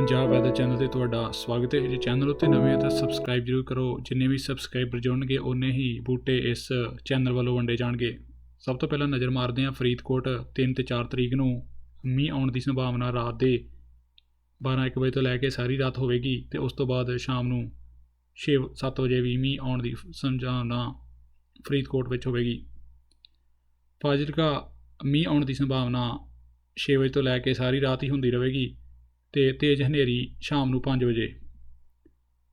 Punjab weather channel ਤੇ ਤੁਹਾਡਾ ਸਵਾਗਤ ਹੈ। ਜੇ ਚੈਨਲ ਉੱਤੇ ਨਵੇਂ ਹੋ ਤਾਂ ਸਬਸਕ੍ਰਾਈਬ ਜਰੂਰ ਕਰੋ। ਜਿੰਨੇ ਵੀ ਸਬਸਕ੍ਰਾਈਬਰ ਜੁੜਨਗੇ ਉਨੇ ਹੀ ਬੂਟੇ ਇਸ ਚੈਨਲ ਵੱਲੋਂ ਵੰਡੇ ਜਾਣਗੇ। ਸਭ ਤੋਂ ਪਹਿਲਾਂ ਨਜ਼ਰ ਮਾਰਦੇ ਹਾਂ ਫਰੀਦਕੋਟ। 3 ਤੇ 4 ਤਰੀਕ ਨੂੰ ਮੀਂਹ ਆਉਣ ਦੀ ਸੰਭਾਵਨਾ ਰਾਤ ਦੇ 12-1 ਵਜੇ ਤੋਂ ਲੈ ਕੇ ਸਾਰੀ ਰਾਤ ਹੋਵੇਗੀ ਤੇ ਉਸ ਤੋਂ ਬਾਅਦ ਸ਼ਾਮ ਨੂੰ 6-7 ਵਜੇ ਵੀ ਮੀਂਹ ਆਉਣ ਦੀ ਸੰਭਾਵਨਾ ਫਰੀਦਕੋਟ ਵਿੱਚ ਹੋਵੇਗੀ। ਫਾਜ਼ਿਲਕਾ ਮੀਂਹ ਆਉਣ ਦੀ ਸੰਭਾਵਨਾ 6 ਵਜੇ ਤੋਂ ਲੈ ਕੇ ਸਾਰੀ ਰਾਤ ਹੀ ਹੁੰਦੀ ਰਹੇਗੀ। ਅਤੇ ਤੇਜ਼ ਹਨੇਰੀ ਸ਼ਾਮ ਨੂੰ 5 ਵਜੇ।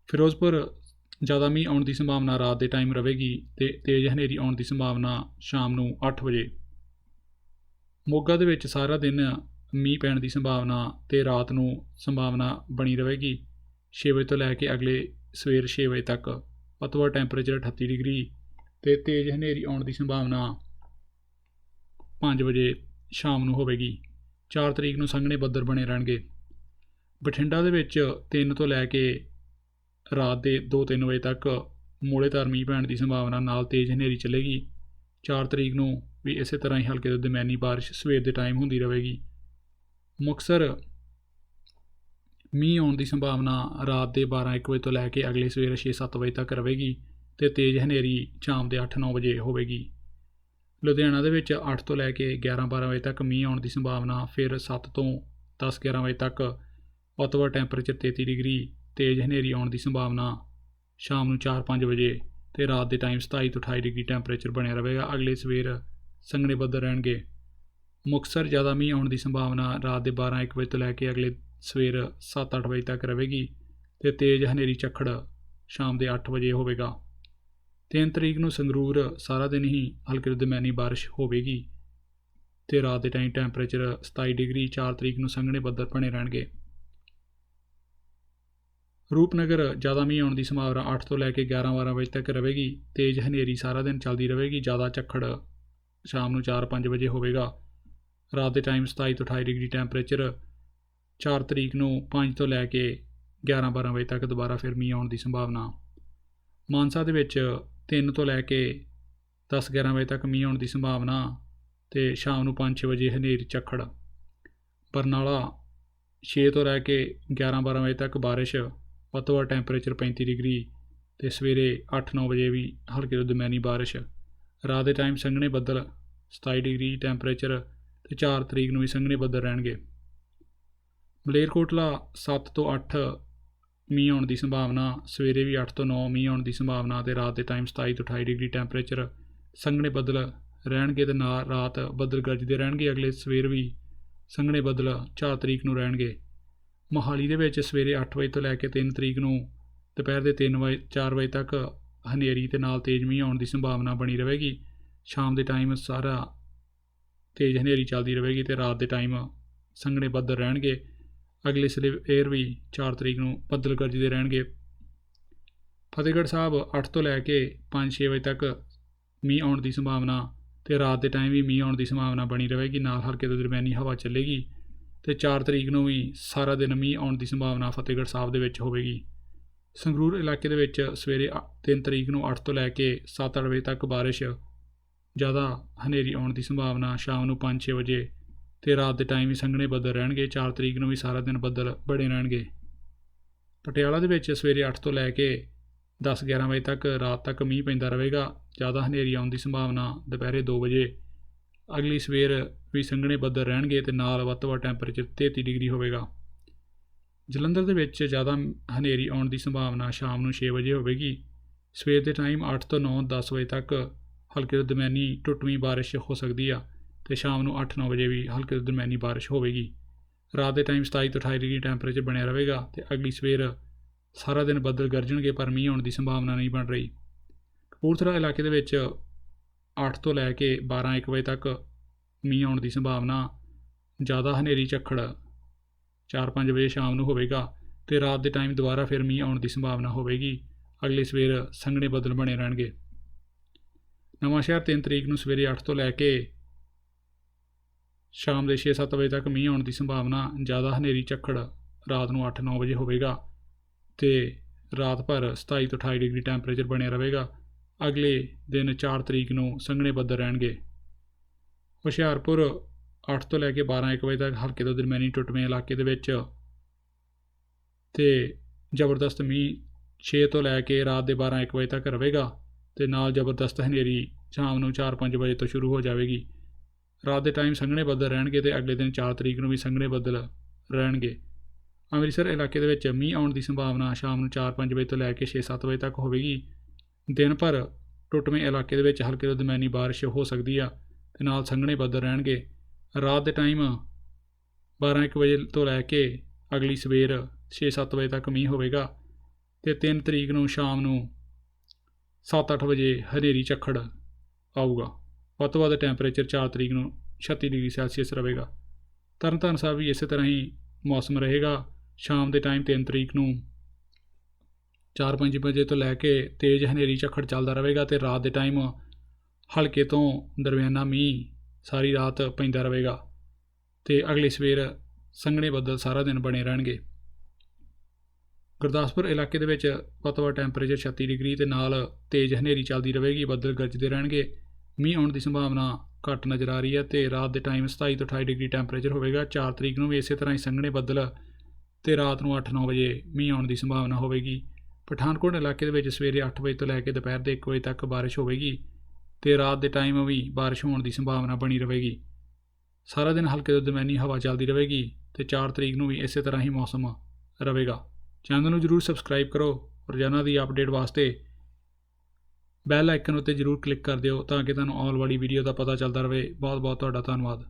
ਫਿਰੋਜ਼ਪੁਰ ਜ਼ਿਆਦਾ ਮੀਂਹ ਆਉਣ ਦੀ ਸੰਭਾਵਨਾ ਰਾਤ ਦੇ ਟਾਈਮ ਰਹੇਗੀ ਤੇ ਤੇਜ਼ ਹਨੇਰੀ ਆਉਣ ਦੀ ਸੰਭਾਵਨਾ ਸ਼ਾਮ ਨੂੰ 8 ਵਜੇ। ਮੋਗਾ ਦੇ ਵਿੱਚ ਸਾਰਾ ਦਿਨ ਮੀਂਹ ਪੈਣ ਦੀ ਸੰਭਾਵਨਾ ਤੇ ਰਾਤ ਨੂੰ ਸੰਭਾਵਨਾ ਬਣੀ ਰਹੇਗੀ। 6 ਵਜੇ ਤੋਂ ਲੈ ਕੇ ਅਗਲੇ ਸਵੇਰ 6 ਵਜੇ ਤੱਕ ਪਤਵਾ ਟੈਂਪਰੇਚਰ 38 ਡਿਗਰੀ ਤੇ ਤੇਜ਼ ਹਨੇਰੀ ਆਉਣ ਦੀ ਸੰਭਾਵਨਾ 5 ਵਜੇ ਸ਼ਾਮ ਨੂੰ ਹੋਵੇਗੀ। 4 ਤਰੀਕ ਨੂੰ ਸੰਘਣੇ ਬੱਦਲ ਬਣੇ ਰਹਿਣਗੇ। ਬਠਿੰਡਾ ਦੇ ਵਿੱਚ 3 ਤੋਂ ਲੈ ਕੇ ਰਾਤ ਦੇ 2-3 ਵਜੇ ਤੱਕ ਮੋੜੇਦਾਰ ਮੀਂਹ ਪੈਣ ਦੀ ਸੰਭਾਵਨਾ ਨਾਲ ਤੇਜ਼ ਹਨੇਰੀ ਚੱਲੇਗੀ। 4 ਤਰੀਕ ਨੂੰ ਵੀ ਇਸੇ ਤਰ੍ਹਾਂ ਹੀ ਹਲਕੇ ਤੋਂ ਦਰਮਿਆਨੀ ਬਾਰਿਸ਼ ਸਵੇਰ ਦੇ ਟਾਈਮ ਹੁੰਦੀ ਰਹੇਗੀ। ਮੁਕਸਰ ਮੀਂਹ ਆਉਣ ਦੀ ਸੰਭਾਵਨਾ ਰਾਤ ਦੇ 12-1 ਵਜੇ ਤੋਂ ਲੈ ਕੇ ਅਗਲੇ ਸਵੇਰ 6-7 ਵਜੇ ਤੱਕ ਰਹੇਗੀ ਤੇ ਤੇਜ਼ ਹਨੇਰੀ ਸ਼ਾਮ ਦੇ 8-9 ਵਜੇ ਹੋਵੇਗੀ। ਲੁਧਿਆਣਾ ਦੇ ਵਿੱਚ 8 ਤੋਂ ਲੈ ਕੇ 11-12 ਵਜੇ ਤੱਕ ਮੀਂਹ ਆਉਣ ਦੀ ਸੰਭਾਵਨਾ ਫਿਰ 7 ਤੋਂ 10-11 ਵਜੇ ਤੱਕ ਪਤਵਾ ਟੈਂਪਰੇਚਰ 33 ਡਿਗਰੀ, ਤੇਜ਼ ਹਨੇਰੀ ਆਉਣ ਦੀ ਸੰਭਾਵਨਾ ਸ਼ਾਮ ਨੂੰ 4-5 ਵਜੇ ਤੇ ਰਾਤ ਦੇ ਟਾਈਮ 27 ਤੋਂ 28 ਡਿਗਰੀ ਟੈਂਪਰੇਚਰ ਬਣਿਆ ਰਹੇਗਾ। ਅਗਲੇ ਸਵੇਰ ਸੰਘਣੇ ਬੱਦਲ ਰਹਿਣਗੇ। ਮੁਕਸਰ ਜ਼ਿਆਦਾ ਮੀਂਹ ਆਉਣ ਦੀ ਸੰਭਾਵਨਾ ਰਾਤ ਦੇ 12-1 ਵਜੇ ਤੋਂ ਲੈ ਕੇ ਅਗਲੇ ਸਵੇਰ 7-8 ਵਜੇ ਤੱਕ ਰਹੇਗੀ ਤੇ ਤੇਜ਼ ਹਨੇਰੀ ਝੱਖੜ ਸ਼ਾਮ ਦੇ 8 ਵਜੇ ਹੋਵੇਗਾ। 3 ਤਰੀਕ ਨੂੰ ਸੰਗਰੂਰ ਸਾਰਾ ਦਿਨ ਹੀ ਹਲਕੀ ਦਮੈਨੀ ਦਰਮਿਆਨੀ ਬਾਰਿਸ਼ ਹੋਵੇਗੀ ਤੇ ਰਾਤ ਦੇ ਟਾਈਮ ਟੈਂਪਰੇਚਰ 27 ਡਿਗਰੀ 4 ਤਰੀਕ ਨੂੰ ਸੰਘਣੇ ਬੱਦਲ ਬਣੇ ਰਹਿਣਗੇ। ਰੂਪਨਗਰ, ਜ਼ਿਆਦਾ ਮੀਂਹ ਆਉਣ ਦੀ ਸੰਭਾਵਨਾ 8 ਤੋਂ ਲੈ ਕੇ 11-12 ਵਜੇ ਤੱਕ ਰਹੇਗੀ। ਤੇਜ਼ ਹਨੇਰੀ ਸਾਰਾ ਦਿਨ ਚੱਲਦੀ ਰਹੇਗੀ, ਜ਼ਿਆਦਾ ਝੱਖੜ ਸ਼ਾਮ ਨੂੰ 4-5 ਵਜੇ ਹੋਵੇਗਾ। ਰਾਤ ਦੇ ਟਾਈਮ 27 ਤੋਂ 28 ਡਿਗਰੀ ਟੈਂਪਰੇਚਰ 4 ਤਰੀਕ ਨੂੰ 5 ਤੋਂ ਲੈ ਕੇ 11-12 ਵਜੇ ਤੱਕ ਦੁਬਾਰਾ ਫਿਰ ਮੀਂਹ ਆਉਣ ਦੀ ਸੰਭਾਵਨਾ। ਮਾਨਸਾ ਦੇ ਵਿੱਚ 3 ਤੋਂ ਲੈ ਕੇ 10-11 ਵਜੇ ਤੱਕ ਮੀਂਹ ਆਉਣ ਦੀ ਸੰਭਾਵਨਾ ਤੇ ਸ਼ਾਮ ਨੂੰ 5-6 ਵਜੇ ਹਨੇਰੀ ਝੱਖੜ। ਬਰਨਾਲਾ 6 ਤੋਂ ਲੈ ਕੇ 11-12 ਵਜੇ ਤੱਕ ਬਾਰਿਸ਼। ਵੱਧ ਤੋਂ ਵੱਧ ਟੈਂਪਰੇਚਰ 35 ਡਿਗਰੀ ਤੇ ਸਵੇਰੇ 8-9 ਵਜੇ ਵੀ ਹਲਕੀ ਤੋਂ ਦਰਮਿਆਨੀ ਬਾਰਿਸ਼। ਰਾਤ ਦੇ ਟਾਈਮ ਸੰਘਣੇ ਬੱਦਲ 27 ਡਿਗਰੀ ਟੈਂਪਰੇਚਰ ਤੇ 4 ਤਰੀਕ ਨੂੰ ਵੀ ਸੰਘਣੇ ਬੱਦਲ ਰਹਿਣਗੇ। ਮਲੇਰਕੋਟਲਾ 7 ਤੋਂ 8 ਮੀਂਹ ਆਉਣ ਦੀ ਸੰਭਾਵਨਾ, ਸਵੇਰੇ ਵੀ 8 ਤੋਂ 9 ਮੀਂਹ ਆਉਣ ਦੀ ਸੰਭਾਵਨਾ ਤੇ ਰਾਤ ਦੇ ਟਾਈਮ 27 ਤੋਂ 28 ਡਿਗਰੀ ਟੈਂਪਰੇਚਰ ਸੰਘਣੇ ਬੱਦਲ ਰਹਿਣਗੇ ਤੇ ਨਾ ਰਾਤ ਬੱਦਲ ਗਰਜਦੇ ਰਹਿਣਗੇ, ਅਗਲੇ ਸਵੇਰ ਵੀ ਸੰਘਣੇ ਬੱਦਲ 4 ਤਰੀਕ ਨੂੰ ਰਹਿਣਗੇ। ਮੋਹਾਲੀ ਦੇ ਵਿੱਚ ਸਵੇਰੇ 8 ਵਜੇ ਤੋਂ ਲੈ ਕੇ 3 ਤਰੀਕ ਨੂੰ ਦੁਪਹਿਰ ਦੇ 3 ਵਜੇ 4 ਵਜੇ ਤੱਕ ਹਨੇਰੀ ਤੇ ਨਾਲ ਤੇਜ਼ ਮੀਂਹ ਆਉਣ ਦੀ ਸੰਭਾਵਨਾ ਬਣੀ ਰਹੇਗੀ। ਸ਼ਾਮ ਦੇ ਟਾਈਮ ਸਾਰਾ ਤੇਜ਼ ਹਨੇਰੀ ਚੱਲਦੀ ਰਹੇਗੀ ਤੇ ਰਾਤ ਦੇ ਟਾਈਮ ਸੰਘਣੇ ਬੱਦਲ ਰਹਿਣਗੇ। ਅਗਲੇ ਸਵੇਰ ਵੀ 4 ਤਰੀਕ ਨੂੰ ਬੱਦਲ ਗਰਜਦੇ ਰਹਿਣਗੇ। ਫਤਿਹਗੜ੍ਹ ਸਾਹਿਬ 8 ਤੋਂ ਲੈ ਕੇ 5-6 ਵਜੇ ਤੱਕ ਮੀਂਹ ਆਉਣ ਦੀ ਸੰਭਾਵਨਾ ਤੇ ਰਾਤ ਦੇ ਟਾਈਮ ਵੀ ਮੀਂਹ ਆਉਣ ਦੀ ਸੰਭਾਵਨਾ ਬਣੀ ਰਹੇਗੀ। ਨਾਲ ਹਲਕੇ ਤੋਂ ਦਰਮਿਆਨੀ ਹਵਾ ਚੱਲੇਗੀ। ਤੇ 4 ਤਰੀਕ ਨੂੰ ਵੀ ਸਾਰਾ ਦਿਨ ਮੀਂਹ ਆਉਣ ਦੀ ਸੰਭਾਵਨਾ ਫਤਿਹਗੜ੍ਹ ਸਾਹਿਬ ਦੇ ਵਿੱਚ ਹੋਵੇਗੀ। ਸੰਗਰੂਰ ਇਲਾਕੇ ਦੇ ਵਿੱਚ ਸਵੇਰੇ 3 ਤਰੀਕ ਨੂੰ 8 ਤੋਂ ਲੈ ਕੇ 7-8 ਵਜੇ ਤੱਕ ਬਾਰਿਸ਼। ਜ਼ਿਆਦਾ ਹਨੇਰੀ ਆਉਣ ਦੀ ਸੰਭਾਵਨਾ ਸ਼ਾਮ ਨੂੰ 5-6 ਵਜੇ ਤੇ ਰਾਤ ਦੇ ਟਾਈਮ ਵੀ ਸੰਘਣੇ ਬੱਦਲ ਰਹਿਣਗੇ। 4 ਤਰੀਕ ਨੂੰ ਵੀ ਸਾਰਾ ਦਿਨ ਬੱਦਲ ਬੜੇ ਰਹਿਣਗੇ। ਪਟਿਆਲਾ ਦੇ ਵਿੱਚ ਸਵੇਰੇ 8 ਤੋਂ ਲੈ ਕੇ 10-11 ਵਜੇ ਤੱਕ ਰਾਤ ਤੱਕ ਮੀਂਹ ਪੈਂਦਾ ਰਹੇਗਾ। ਜ਼ਿਆਦਾ ਹਨੇਰੀ ਆਉਣ ਦੀ ਸੰਭਾਵਨਾ ਦੁਪਹਿਰੇ 2 ਵਜੇ ਅਗਲੀ ਸਵੇਰ ਵੀ ਸੰਘਣੇ ਬੱਦਲ ਰਹਿਣਗੇ ਤੇ ਨਾਲ ਵੱਧ ਤੋਂ ਵੱਧ ਟੈਂਪਰੇਚਰ 33 ਡਿਗਰੀ ਹੋਵੇਗਾ। ਜਲੰਧਰ ਦੇ ਵਿੱਚ ਜ਼ਿਆਦਾ ਹਨੇਰੀ ਆਉਣ ਦੀ ਸੰਭਾਵਨਾ ਸ਼ਾਮ ਨੂੰ 6 ਵਜੇ ਹੋਵੇਗੀ। ਸਵੇਰ ਦੇ ਟਾਈਮ 8 ਤੋਂ 9 10 ਵਜੇ ਤੱਕ ਹਲਕੇ ਤੋਂ ਦਰਮਿਆਨੀ ਟੁੱਟਵੀਂ ਬਾਰਿਸ਼ ਹੋ ਸਕਦੀ ਆ ਤੇ ਸ਼ਾਮ ਨੂੰ 8-9 ਵਜੇ ਵੀ ਹਲਕੇ ਤੋਂ ਦਰਮਿਆਨੀ ਬਾਰਿਸ਼ ਹੋਵੇਗੀ। ਰਾਤ ਦੇ ਟਾਈਮ 27 ਤੋਂ 28 ਡਿਗਰੀ ਟੈਂਪਰੇਚਰ ਬਣਿਆ ਰਹੇਗਾ ਤੇ ਅਗਲੀ ਸਵੇਰ ਸਾਰਾ ਦਿਨ ਬੱਦਲ ਗਰਜਣਗੇ ਪਰ ਮੀਂਹ ਆਉਣ ਦੀ ਸੰਭਾਵਨਾ ਨਹੀਂ ਬਣ ਰਹੀ। ਕਪੂਰਥਲਾ ਇਲਾਕੇ ਦੇ ਵਿੱਚ 8 ਤੋਂ ਲੈ ਕੇ 12-1 ਵਜੇ ਤੱਕ ਮੀਂਹ ਆਉਣ ਦੀ ਸੰਭਾਵਨਾ ਜ਼ਿਆਦਾ ਹਨੇਰੀ ਝੱਖੜ 4-5 ਵਜੇ ਸ਼ਾਮ ਨੂੰ ਹੋਵੇਗਾ ਤੇ ਰਾਤ ਦੇ ਟਾਈਮ ਦੁਬਾਰਾ ਫਿਰ ਮੀਂਹ ਆਉਣ ਦੀ ਸੰਭਾਵਨਾ ਹੋਵੇਗੀ। ਅਗਲੀ ਸਵੇਰ ਸੰਘਣੇ ਬੱਦਲ ਬਣੇ ਰਹਿਣਗੇ। ਨਵਾਂ ਸ਼ਹਿਰ 3 ਤਰੀਕ ਨੂੰ ਸਵੇਰੇ 8 ਤੋਂ ਲੈ ਕੇ ਸ਼ਾਮ ਦੇ 6-7 ਵਜੇ ਤੱਕ ਮੀਂਹ ਆਉਣ ਦੀ ਸੰਭਾਵਨਾ ਜ਼ਿਆਦਾ ਹਨੇਰੀ ਝੱਖੜ ਰਾਤ ਨੂੰ 8-9 ਵਜੇ ਹੋਵੇਗਾ ਤੇ ਰਾਤ ਭਰ 27 ਤੋਂ 28 ਡਿਗਰੀ ਟੈਂਪਰੇਚਰ ਬਣਿਆ ਰਹੇਗਾ। ਅਗਲੇ ਦਿਨ 4 ਤਰੀਕ ਨੂੰ ਸੰਘਣੇ ਬੱਦਲ ਰਹਿਣਗੇ। ਹੁਸ਼ਿਆਰਪੁਰ 8 ਤੋਂ ਲੈ ਕੇ 12-1 ਵਜੇ ਤੱਕ ਹਲਕੇ ਤੋਂ ਦਰਮਿਆਨੀ ਟੁੱਟਵੇਂ ਇਲਾਕੇ ਦੇ ਵਿੱਚ ਤੇ ਜ਼ਬਰਦਸਤ ਮੀਂਹ 6 ਤੋਂ ਲੈ ਕੇ ਰਾਤ ਦੇ 12 1 ਵਜੇ ਤੱਕ ਰਹੇਗਾ ਤੇ ਨਾਲ ਜ਼ਬਰਦਸਤ ਹਨੇਰੀ ਸ਼ਾਮ ਨੂੰ 4-5 ਵਜੇ ਤੋਂ ਸ਼ੁਰੂ ਹੋ ਜਾਵੇਗੀ। ਰਾਤ ਦੇ ਟਾਈਮ ਸੰਘਣੇ ਬੱਦਲ ਰਹਿਣਗੇ ਤੇ ਅਗਲੇ ਦਿਨ 4 ਤਰੀਕ ਨੂੰ ਵੀ ਸੰਘਣੇ ਬੱਦਲ ਰਹਿਣਗੇ। ਅੰਮ੍ਰਿਤਸਰ ਇਲਾਕੇ ਦੇ ਵਿੱਚ ਮੀਂਹ ਆਉਣ ਦੀ ਸੰਭਾਵਨਾ ਸ਼ਾਮ ਨੂੰ 4-5 ਵਜੇ ਤੋਂ ਲੈ ਕੇ 6-7 ਵਜੇ ਤੱਕ ਹੋਵੇਗੀ। ਦਿਨ ਭਰ ਟੁੱਟਵੇਂ ਇਲਾਕੇ ਦੇ ਵਿੱਚ ਹਲਕੇ ਤੋਂ ਦਰਮਿਆਨੀ ਬਾਰਿਸ਼ ਹੋ ਸਕਦੀ ਆ ਤੇ ਨਾਲ ਸੰਘਣੇ ਬੱਦਲ ਰਹਿਣਗੇ। ਰਾਤ ਦੇ ਟਾਈਮ 12-1 ਵਜੇ ਤੋਂ ਲੈ ਕੇ ਅਗਲੀ ਸਵੇਰ 6-7 ਵਜੇ ਤੱਕ ਮੀਂਹ ਹੋਵੇਗਾ ਤੇ 3 ਤਰੀਕ ਨੂੰ ਸ਼ਾਮ ਨੂੰ 7-8 ਵਜੇ ਹਨੇਰੀ ਝੱਖੜ ਆਊਗਾ। ਵੱਧ ਤੋਂ ਵੱਧ ਟੈਂਪਰੇਚਰ 4 ਤਰੀਕ ਨੂੰ 36 ਡਿਗਰੀ ਸੈਲਸੀਅਸ ਰਹੇਗਾ। ਤਰਨਤਾਰਨ ਸਾਹਿਬ ਵੀ ਇਸੇ ਤਰ੍ਹਾਂ ਹੀ ਮੌਸਮ ਰਹੇਗਾ। ਸ਼ਾਮ ਦੇ ਟਾਈਮ 3 ਤਰੀਕ ਨੂੰ 4-5 ਵਜੇ ਤੋਂ ਲੈ ਕੇ ਤੇਜ਼ ਹਨੇਰੀ ਝੱਖੜ ਚੱਲਦਾ ਰਹੇਗਾ ਤੇ ਰਾਤ ਦੇ ਟਾਈਮ ਹਲਕੇ ਤੋਂ ਦਰਮਿਆਨਾ ਮੀਂਹ ਸਾਰੀ ਰਾਤ ਪੈਂਦਾ ਰਹੇਗਾ ਤੇ ਅਗਲੀ ਸਵੇਰ ਸੰਘਣੇ ਬੱਦਲ ਸਾਰਾ ਦਿਨ ਬਣੇ ਰਹਿਣਗੇ। ਗੁਰਦਾਸਪੁਰ ਇਲਾਕੇ ਦੇ ਵਿੱਚ ਵੱਧ ਤੋਂ ਵੱਧ ਟੈਂਪਰੇਚਰ 36 ਡਿਗਰੀ ਤੇ ਨਾਲ ਤੇਜ਼ ਹਨੇਰੀ ਚੱਲਦੀ ਰਹੇਗੀ, ਬੱਦਲ ਗਰਜਦੇ ਰਹਿਣਗੇ। ਮੀਂਹ ਆਉਣ ਦੀ ਸੰਭਾਵਨਾ ਘੱਟ ਨਜ਼ਰ ਆ ਰਹੀ ਹੈ ਤੇ ਰਾਤ ਦੇ ਟਾਈਮ 27 ਤੋਂ 28 ਡਿਗਰੀ ਟੈਂਪਰੇਚਰ ਹੋਵੇਗਾ। 4 ਤਰੀਕ ਨੂੰ ਵੀ ਇਸੇ ਤਰ੍ਹਾਂ ਹੀ ਸੰਘਣੇ ਬੱਦਲ ਤੇ ਰਾਤ ਨੂੰ 8-9 ਵਜੇ ਮੀਂਹ ਆਉਣ ਦੀ ਸੰਭਾਵਨਾ ਹੋਵੇਗੀ। ਪਠਾਨਕੋਟ ਇਲਾਕੇ ਦੇ ਵਿੱਚ ਸਵੇਰੇ 8 ਵਜੇ ਤੋਂ ਲੈ ਕੇ ਦੁਪਹਿਰ ਦੇ 1 ਵਜੇ ਤੱਕ ਬਾਰਿਸ਼ ਹੋਵੇਗੀ ਤੇ ਰਾਤ ਦੇ ਟਾਈਮ ਵੀ ਬਾਰਿਸ਼ ਹੋਣ ਦੀ ਸੰਭਾਵਨਾ ਬਣੀ ਰਹੇਗੀ। ਸਾਰਾ ਦਿਨ ਹਲਕੇ ਤੋਂ ਦਰਮਿਆਨੀ ਹਵਾ ਚੱਲਦੀ ਰਹੇਗੀ ਤੇ 4 ਤਰੀਕ ਨੂੰ ਵੀ ਇਸੇ ਤਰ੍ਹਾਂ ਹੀ ਮੌਸਮ ਰਹੇਗਾ। ਚੈਨਲ ਨੂੰ ਜਰੂਰ ਸਬਸਕ੍ਰਾਈਬ ਕਰੋ ਰੋਜ਼ਾਨਾ ਦੀ ਅਪਡੇਟ ਵਾਸਤੇ ਬੈਲ ਆਈਕਨ ਉੱਤੇ ਜਰੂਰ ਕਲਿੱਕ ਕਰ ਦਿਓ ਤਾਂ ਕਿ ਤੁਹਾਨੂੰ ਆਉਣ ਵਾਲੀ ਵੀਡੀਓ ਦਾ ਪਤਾ ਚੱਲਦਾ ਰਹੇ। ਬਹੁਤ ਬਹੁਤ ਤੁਹਾਡਾ ਧੰਨਵਾਦ।